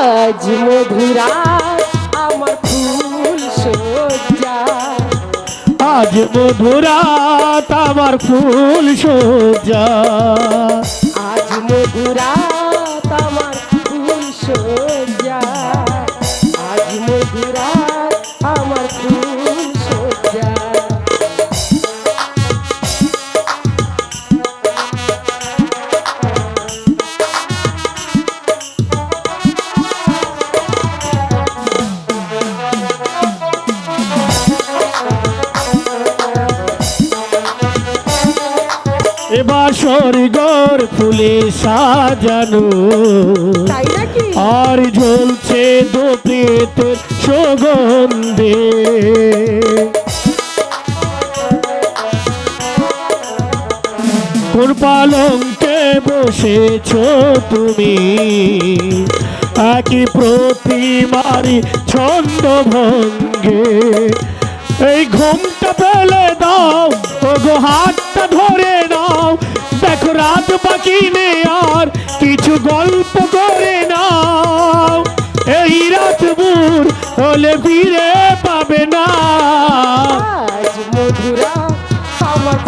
আজ মধুরা আমার ফুল সজ্জা আজ মধুরা আমার ফুল সজ্জা আজ মধুরা এবার সরিগর ফুলে সাজানো। আর ঝলছে দো প্রেতের সুগন্ধে। কোন পালঙ্কে বসেছ তুমি। একই প্রতিমারি ছন্দ ভঙ্গে এই ঘুমটা ফেলে দাও ও হাতটা ধরে দেখো রাত বাকি নেই আর কিছু গল্প করে নাও। এই রাত বুর হলে ফিরে পাবে না। মধুরা আমার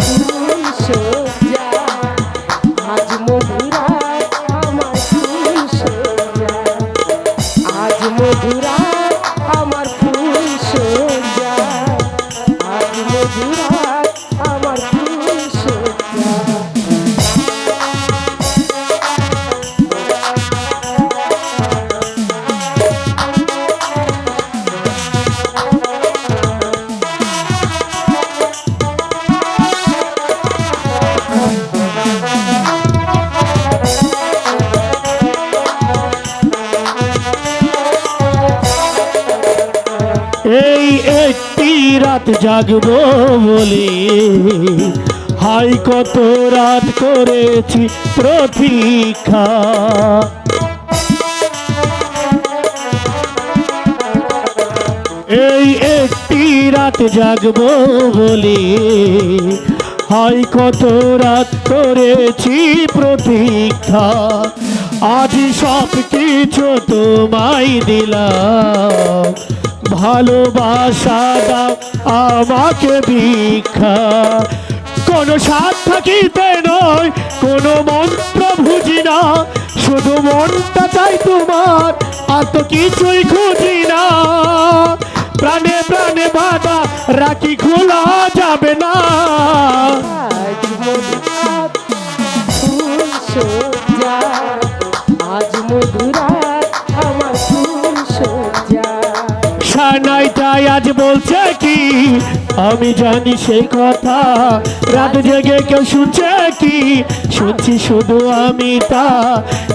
এই একটি রাত জাগবো বলে। হাই, কত রাত করেছি প্রতীক্ষা। এই একটি রাত জাগবো বলে। হাই, কত রাত করেছি প্রতীক্ষা। আজ সব কিছু তোমায় দিলাম। ভালোবাসা দাও, আমাকে ভিক্ষা। কোনো স্বাদ থাকিতে নয়, কোনো মন্ত্র বুঝি না। শুধু মনটা চাই তোমার, আর তো কিছুই খুঁজি না। প্রাণে প্রাণে বাধা রাখি খোলা যাবে না। আজ মধুরা সানাইটাই আজ বলছে কি? আমি জানি সেই কথা। রাত জেগে কেউ শুনছে কি? শুনছি শুধু আমি তা।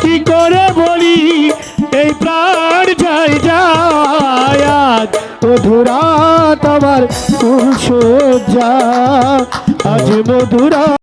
কি করে বলি? এই প্রাণ যাই যায় আজ। মধুরা তোমার ফুল সজ্জা আজ মধুরা